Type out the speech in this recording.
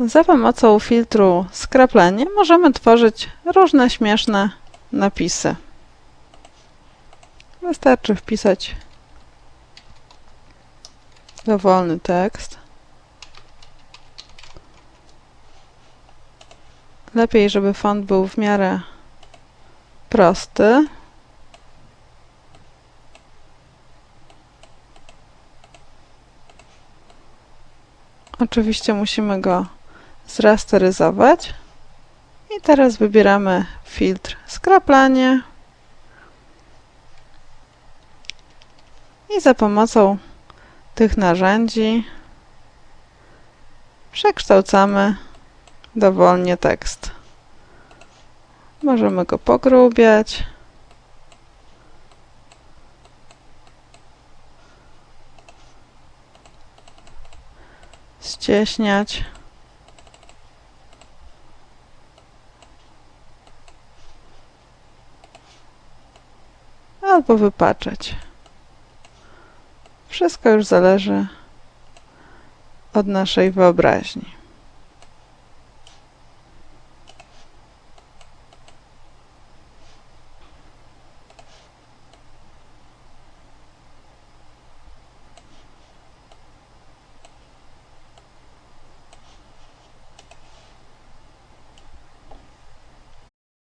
Za pomocą filtru skraplenie możemy tworzyć różne śmieszne napisy. Wystarczy wpisać dowolny tekst. Lepiej, żeby font był w miarę prosty. Oczywiście musimy go zrasteryzować. I teraz wybieramy filtr skraplanie. I za pomocą tych narzędzi przekształcamy dowolnie tekst. Możemy go pogrubiać. Ścieśniać. Albo wypaczać. Wszystko już zależy od naszej wyobraźni.